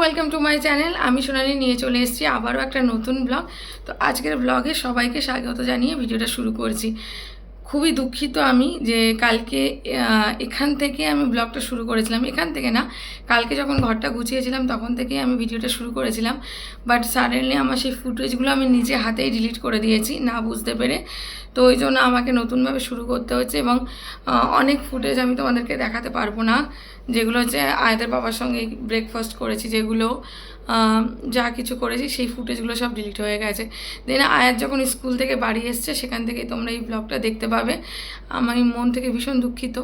Welcome to my channel আমি সোনালি নিয়ে চলে এসেছি আবারও একটা নতুন ব্লগ তো আজকের ব্লগে সবাইকে স্বাগত জানিয়ে ভিডিওটা শুরু করছি। খুবই দুঃখিত আমি যে কালকে এখান থেকে আমি ব্লগটা শুরু করেছিলাম। এখান থেকে না, কালকে যখন ঘরটা গুছিয়েছিলাম তখন থেকেই আমি ভিডিওটা শুরু করেছিলাম। বাট সাডেনলি আমার সেই ফুটেজগুলো আমি নিজে হাতেই ডিলিট করে দিয়েছি, না বুঝতে পেরে। তো ওই জন্য আমাকে নতুনভাবে শুরু করতে হচ্ছে এবং অনেক ফুটেজ আমি তোমাদেরকে দেখাতে পারব না। যেগুলো হচ্ছে আয়দের বাবার সঙ্গে ব্রেকফাস্ট করেছি, যেগুলো যা কিছু করেছি, সেই ফুটেজগুলো সব ডিলিট হয়ে গেছে। দেন আয়াত যখন স্কুল থেকে বাড়ি এসছে, সেখান থেকেই তোমরা এই ব্লগটা দেখতে পাবে। আমি মন থেকে ভীষণ দুঃখিত।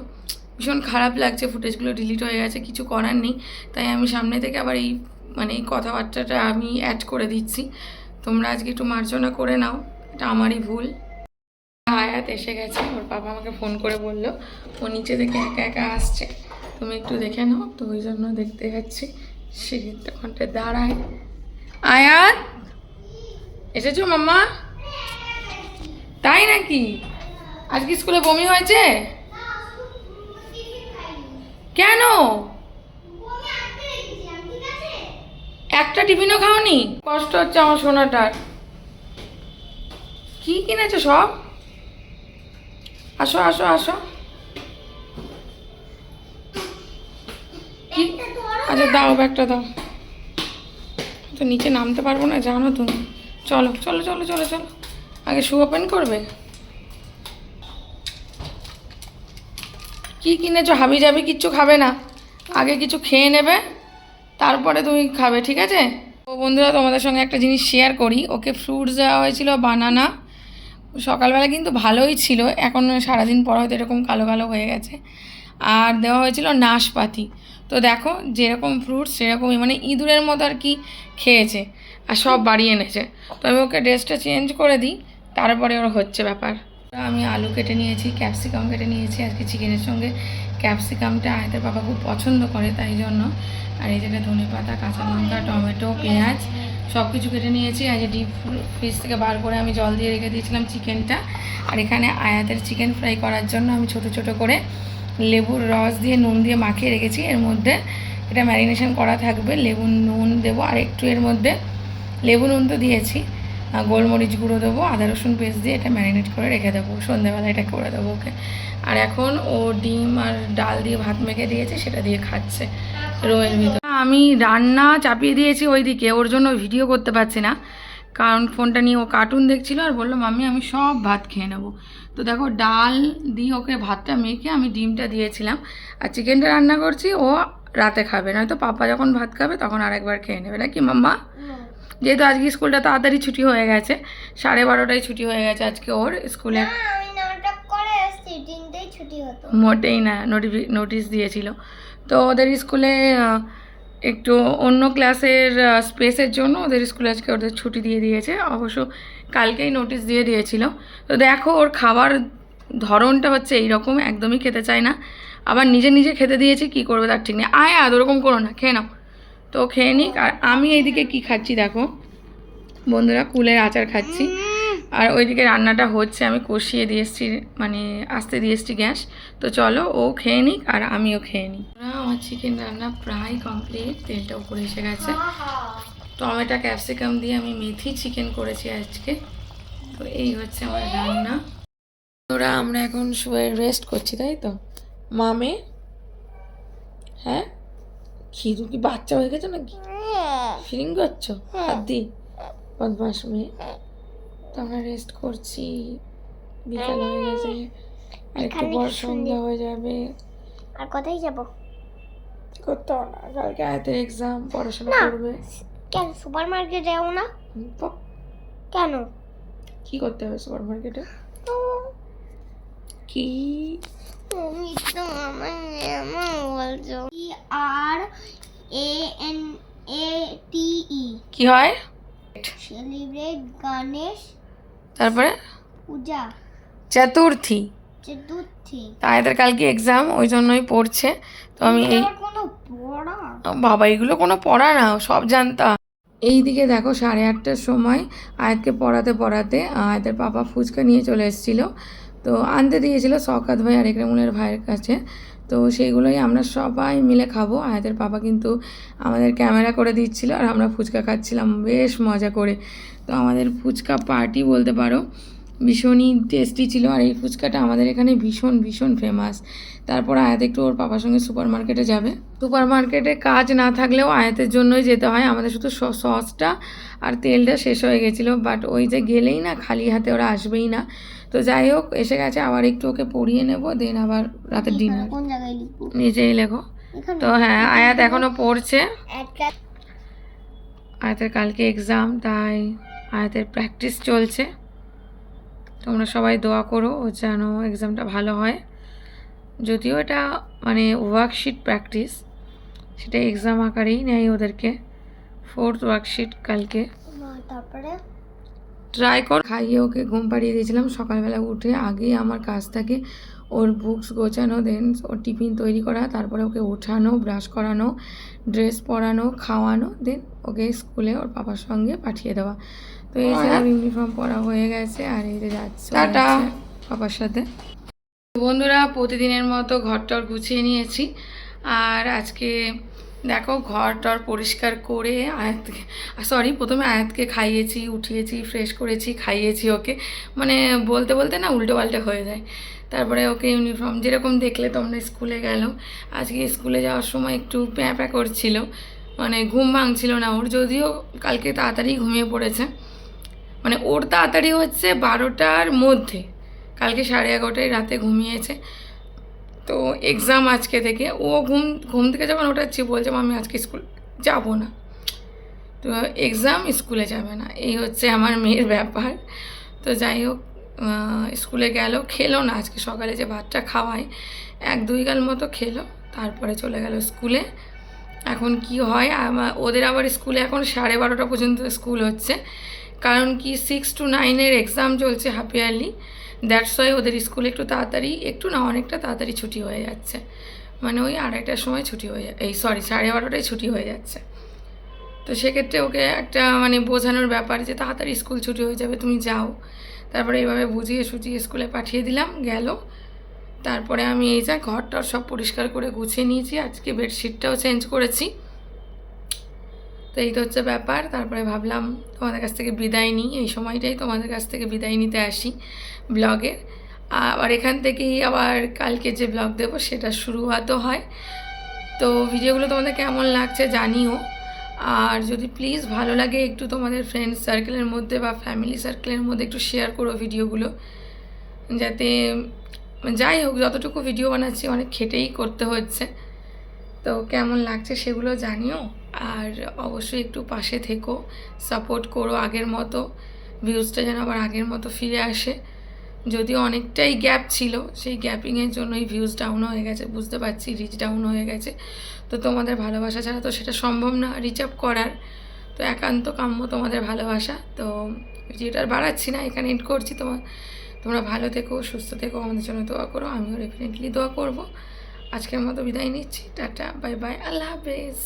ভীষণ খারাপ লাগছে ফুটেজগুলো ডিলিট হয়ে গেছে, কিছু করার নেই। তাই আমি সামনে থেকে আবার এই মানে এই কথাবার্তাটা আমি অ্যাড করে দিচ্ছি। তোমরা আজকে একটু মার্জনা করে নাও, এটা আমারই ভুল। আয়াত এসে গেছে, ওর বাবা আমাকে ফোন করে বলল, ও নিচে থেকে একা একা আসছে। তুমি একটু দেখে নাও, তো ওই জন্য দেখতে যাচ্ছি। সিঁড়ির ওখানটা দাঁড়ায়। আয়াত এসেছ মাম্মা? তাই নাকি? আজকে স্কুলে বমি হয়েছে? কেন? একটা টিফিনও খাওনি? কষ্ট হচ্ছে আমার সোনাটার। কি কিনেছো সব? আসো আসো আসো। কি? আচ্ছা দাও ব্যাগটা, দাও। তো নিচে নামতে পারব না, জানো তুমি। চলো চলো চলো চলো চলো। আগে শু ওপেন করবে? কি কিনেছো? হাবি যাবি কিচ্ছু খাবে না। আগে কিছু খেয়ে নেবে, তারপরে তুমি খাবে, ঠিক আছে? ও বন্ধুরা, তোমাদের সঙ্গে একটা জিনিস শেয়ার করি। ওকে ফ্রুটস দেওয়া হয়েছিল বানানা সকালবেলা কিন্তু ভালোই ছিল, এখন সারাদিন পর হয়তো এরকম কালো কালো হয়ে গেছে। আর দেওয়া হয়েছিল নাশপাতি। তো দেখো, যেরকম ফ্রুটস সেরকমই মানে ইঁদুরের মতো আর কি খেয়েছে আর সব বাড়ি এনেছে। তো আমি ওকে ড্রেসটা চেঞ্জ করে দিই, তারপরে ওর হচ্ছে ব্যাপার। আমি আলু কেটে নিয়েছি ক্যাপসিকাম কেটে নিয়েছি, আজকে চিকেনের সঙ্গে। ক্যাপসিকামটা আয়তের বাবা খুব পছন্দ করে তাই জন্য। আর এই জায়গায় ধনে পাতা, কাঁচা লঙ্কা, টমেটো, পেঁয়াজ সব কিছু কেটে নিয়েছি। আজ ডিপ ফ্রিজ থেকে বার করে আমি জল দিয়ে রেখে দিয়েছিলাম চিকেনটা আর এখানে আয়াতের চিকেন ফ্রাই করার জন্য আমি ছোট ছোট করে লেবুর রস দিয়ে, নুন দিয়ে মাখিয়ে রেখেছি। এর মধ্যে এটা ম্যারিনেশন করা থাকবে। লেবু, নুন দেবো। আর একটু এর মধ্যে লেবু, নুন তো দিয়েছি। গোলমরিচ গুঁড়ো দেবো। আদা, রসুন পেস্ট দিয়ে এটা ম্যারিনেট করে রেখে দেবো। সন্ধ্যেবেলা এটা করে দেবো ওকে। আর এখন ও ডিম আর ডাল দিয়ে ভাত মেখে দিয়েছে, সেটা দিয়ে খাচ্ছে রোয়ের ভিতর আমি রান্না চাপিয়ে দিয়েছি ওইদিকে। ওর জন্য ভিডিও করতে পারছি না। কারণ ফোনটা নিয়ে ও কার্টুন দেখছিল আর বলল মাম্মি আমি সব ভাত খেয়ে নেব। তো দেখো ডাল দিয়ে ওকে ভাতটা মেখে আমি ডিমটা দিয়েছিলাম আর চিকেনটা রান্না করছি ও রাতে খাবে। নয়তো পাপা যখন ভাত খাবে তখন আরেকবার খেয়ে নেবে। নাকি মাম্মা? যেহেতু আজকে স্কুলটা তাড়াতাড়ি ছুটি হয়ে গেছে সাড়ে বারোটায় ছুটি হয়ে গেছে আজকে ওর স্কুলে। মোটেই না নোটিফি নোটিশ দিয়েছিল। তো ওদের স্কুলে একটু অন্য ক্লাসের স্পেসের জন্য ওদের স্কুলে আজকে ওদের ছুটি দিয়ে দিয়েছে। অবশ্য কালকেই নোটিশ দিয়ে দিয়েছিল। তো দেখো, ওর খাবার ধরনটা হচ্ছে এইরকম, একদমই খেতে চায় না। আবার নিজে নিজে খেতে দিয়েছি, কি করবে তার ঠিক নেই। আয় আদ ওরকম করো না, খেয়ে নাও। তো খেয়ে নিক। আর আমি এইদিকে কি খাচ্ছি দেখো? বন্ধুরা, কুলের আচার খাচ্ছি। আর ওইদিকে রান্নাটা হচ্ছে আমি কষিয়ে দিয়ে এসছি মানে আসতে দিয়ে এসছি গ্যাস। তো চলো ও খেয়ে নিক আর আমিও খেয়ে নিই। আমার চিকেন রান্না প্রায় কমপ্লিট তেলটা উপরে এসে গেছে। টমেটো ক্যাপসিকাম দিয়ে আমি মেথি চিকেন করেছি আজকে। তো এই হচ্ছে আমার রান্না। ওরা আমরা এখন শুয়ে রেস্ট করছি তাই তো? মামে? হ্যাঁ? খিদু কি বাচ্চা হয়ে গেছে নাকি? ফিলিং করছ? হাত দি বদমাস মেয়ে। তো আমরা রেস্ট করছি। বিকাল হয়ে। গেছে আর একটু পর সন্ধ্যা হয়ে যাবে। আর কোথায় যাব? করতে না কালকে আয়তের এক্সাম পড়াশোনা করবে। কেন সুপার মার্কেটে যাব না? তো কেন? কি করতে হবে সুপার মার্কেটে কি? তুমি তো আমার বলছো। E R A N A T E. কি হয়? সেলিব্রেট গণেশ তারপরে? পূজা। চতুর্থী। চতুর্থী। আয়তের কালকে এক্সাম ওই জন্যই পড়ছে। তো আমি এই বাবা এগুলো কোনো পড়া না সব জানতাম। এই দিকে দেখো সাড়ে আটটার সময় আয়াতকে পড়াতে পড়াতে আয়াতের পাপা ফুচকা নিয়ে চলে এসেছিল। তো আনতে দিয়েছিল সকাত ভাই আর একরামুলের ভাইয়ের কাছে। তো সেইগুলোই আমরা সবাই মিলে খাব। আয়াতের পাপা কিন্তু আমাদের ক্যামেরা করে দিচ্ছিল আর আমরা ফুচকা খাচ্ছিলাম। বেশ মজা করে। তো আমাদের ফুচকা পার্টি বলতে পারো। ভীষণই টেস্টি ছিল আর এই ফুচকাটা আমাদের এখানে ভীষণ ভীষণ ফেমাস তারপর আয়াত একটু ওর পাপার সঙ্গে সুপার মার্কেটে যাবে। সুপার মার্কেটে কাজ না থাকলেও আয়াতের জন্যই যেতে হয়। আমাদের শুধু স- সসটা আর তেলটা শেষ হয়ে গেছিল। বাট ওই যে গেলেই না খালি হাতে ওরা আসবেই না। তো যাই হোক এসে গেছে আবার একটু ওকে পড়িয়ে নেব দেন আবার রাতের ডিনার নিজেই লেখো। তো হ্যাঁ আয়াত এখনও পড়ছে। আয়াতের কালকে এক্সাম তাই আয়াতের প্র্যাকটিস চলছে। তোমরা সবাই দোয়া করো ও যেন এক্সামটা ভালো হয়। যদিও এটা মানে ওয়ার্কশিট প্র্যাকটিস সেটা এক্সাম আকারেই নেয় ওদেরকে। ফোর্থ ওয়ার্কশিট কালকে। তারপরে? ট্রাই কর। খাইয়ে ওকে ঘুম পাড়িয়ে দিয়েছিলাম। সকালবেলা উঠে আগেই আমার কাজ থাকে। ওর বুকস গোছানো দেন ওর টিফিন তৈরি করা তারপরে ওকে ওঠানো ব্রাশ করানো ড্রেস পরানো খাওয়ানো দেন ওকে স্কুলে ওর পাপার সঙ্গে পাঠিয়ে দেওয়া। তো এই যে ইউনিফর্ম পরা হয়ে গেছে আর এই যে যাচ্ছে টাটা। পাপার সাথে। বন্ধুরা প্রতিদিনের মতো ঘরটর গুছিয়ে নিয়েছি। আর আজকে দেখো ঘর টর পরিষ্কার করে আয়াতকে সরি প্রথমে আয়াতকে খাইয়েছি উঠিয়েছি ফ্রেশ করেছি খাইয়েছি ওকে। মানে বলতে বলতে না উল্টো পাল্টে হয়ে যায়। তারপরে ওকে ইউনিফর্ম যেরকম দেখলে তোমরা স্কুলে গেল। আজকে স্কুলে যাওয়ার সময় একটু প্যাঁ প্যাঁ করছিল। মানে ঘুম ভাঙছিল না ওর যদিও কালকে তাড়াতাড়ি ঘুমিয়ে পড়েছে। মানে ওর তাড়াতাড়ি হচ্ছে বারোটার মধ্যে। কালকে সাড়ে এগারোটায় রাতে ঘুমিয়েছে। তো এক্সাম আজকে থেকে। ও ঘুম ঘুম থেকে যখন ওঠাচ্ছি, বলছে আমি আজকে স্কুল যাব না। তো এক্সাম স্কুলে যাবে না। এই হচ্ছে আমার মেয়ের ব্যাপার। তো যাই হোক স্কুলে গেল, খেলো না। আজকে সকালে যে ভাতটা খাওয়ায়, এক দুই গাল মতো খেলো। তারপরে চলে গেল স্কুলে। এখন কি হয় ওদের আবার স্কুলে এখন সাড়ে বারোটা পর্যন্ত স্কুল হচ্ছে। কারণ কি সিক্স টু নাইনের এক্সাম চলছে হাফ ইয়ারলি দ্যাটস ওয়াই ওদের স্কুলে একটু তাড়াতাড়ি, একটু না, অনেকটা তাড়াতাড়ি ছুটি হয়ে যাচ্ছে। মানে ওই আড়াইটার সময় ছুটি হয়ে এই সরি সাড়ে বারোটায় ছুটি হয়ে যাচ্ছে। তো সেক্ষেত্রে ওকে একটা মানে বোঝানোর ব্যাপার যে তাড়াতাড়ি স্কুল ছুটি হয়ে যাবে, তুমি যাও। তারপরে এইভাবে বুঝিয়ে সুঝিয়ে স্কুলে পাঠিয়ে দিলাম, গেল। তারপরে আমি এই যা ঘরটার সব পরিষ্কার করে গুছিয়ে নিয়েছি, আজকে বেডশিটটাও চেঞ্জ করেছি। তো এই তো হচ্ছে ব্যাপার। তারপরে ভাবলাম তোমাদের কাছ থেকে বিদায় নিই। এই সময়টাই তোমাদের কাছ থেকে বিদায় নিতে আসি ব্লগের আবার এখান থেকেই আবার কালকে যে ব্লগ দেবো সেটা শুরুয়াতও হয়। তো ভিডিওগুলো তোমাদের কেমন লাগছে জানিও। আর যদি প্লিজ ভালো লাগে একটু তোমাদের ফ্রেন্ডস সার্কেলের মধ্যে বা ফ্যামিলি সার্কেলের মধ্যে একটু শেয়ার করো ভিডিওগুলো। যাতে যাই হোক, যতটুকু ভিডিও বানাচ্ছি অনেক খেটেই করতে হচ্ছে। তো কেমন লাগছে সেগুলো জানিও। আর অবশ্যই একটু পাশে থেকো সাপোর্ট করো আগের মতো ভিউজটা যেন আবার আগের মতো ফিরে আসে। যদিও অনেকটাই গ্যাপ ছিল, সেই গ্যাপিংয়ের জন্যই ভিউজ ডাউন হয়ে গেছে, বুঝতে পারছি রিচ ডাউন হয়ে গেছে। তো তোমাদের ভালোবাসা ছাড়া তো সেটা সম্ভব না রিচ আপ করার। তো একান্ত কাম্য তোমাদের ভালোবাসা। তো আর বাড়াচ্ছি না, এখানে এড করছি তোমার তোমরা ভালো থেকো, সুস্থ থেকো, আমাদের জন্য দোয়া করো, আমিও ডেফিনেটলি দোয়া করব। আজকের মতো বিদায় নিচ্ছি টাটা বাই বাই আল্লাহ হাফেজ।